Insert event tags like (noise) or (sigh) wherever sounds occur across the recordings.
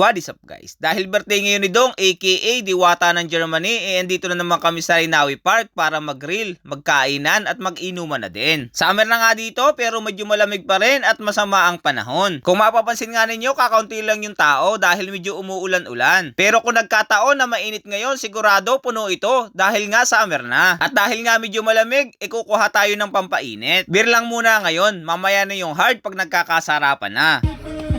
What is up guys? Dahil birthday ngayon ni Dong aka Diwata ng Germany eh andito na naman kami sa Rinawi Park para mag-grill, magkainan at mag-inuman na din. Summer na nga dito pero medyo malamig pa rin at masama ang panahon. Kung mapapansin nga ninyo kakaunti lang yung tao dahil medyo umuulan-ulan. Pero kung nagkataon na mainit ngayon sigurado puno ito dahil nga summer na. At dahil nga medyo malamig ikukuha tayo ng pampainit. Beer lang muna ngayon mamaya na yung hard pag nagkakasarapan na.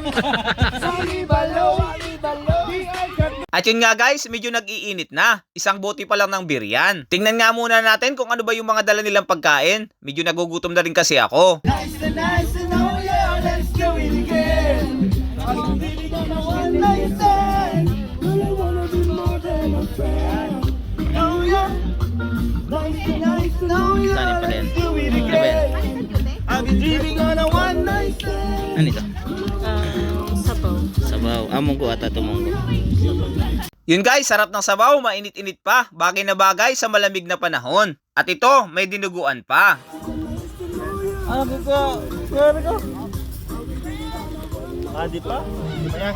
(laughs) At yun nga guys, medyo nag-iinit na. Isang bote pa lang ng beer yan. Tingnan nga muna natin kung ano ba yung mga dala nilang pagkain. Medyo nagugutom na rin kasi ako. Nice and nice and oh yeah, let's do it again. I'm really gonna one night stand. Really wanna be more than a friend. Oh yeah, nice and nice and oh yeah, let's do it Ano again. I've been dreaming on a one night stand. Ano ito? Ah, munggo ata ito munggo. Yun guys, sarap ng sabaw, mainit-init pa. Bagay na bagay sa malamig na panahon. At ito, may dinuguan pa. Ano ko? Ano ko? Ah, di pa? Ayan.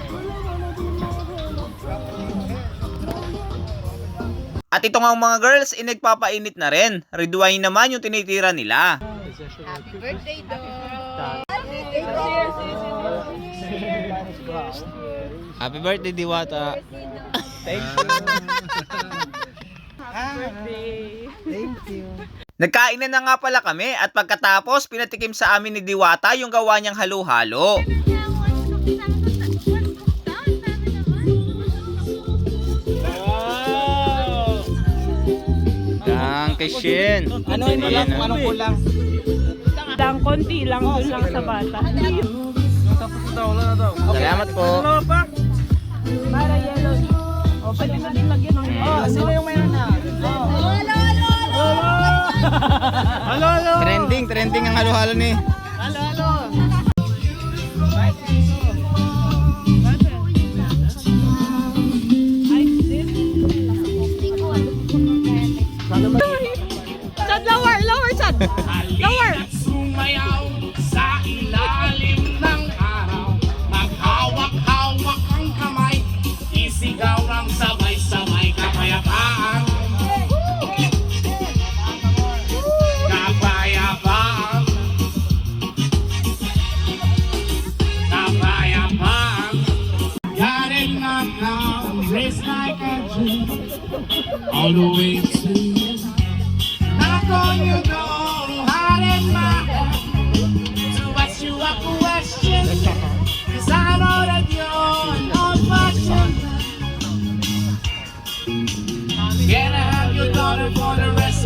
At ito nga mga girls, eh, nagpapainit na rin. Red wine naman yung tinitira nila. Happy birthday, Dong! Happy birthday, Diwata. Thank you. Nagkainan na nga pala kami at pagkatapos pinatikim sa amin ni Diwata yung gawa niyang halo-halo. Dankeschön. Ano yun lang? Anong kulang? Lang, konti lang dun lang sa bata. Salamat po. Para yellow. O, pwede natin lagyan ng Oh, sino yung mayroon na? Oh. Halo, halo! Trending, trending ang halo-halo ni. Halo, halo! Lower, lower, Chad! Way to Knock on your door, hot my head To ask you a I know that you're have your daughter for the rest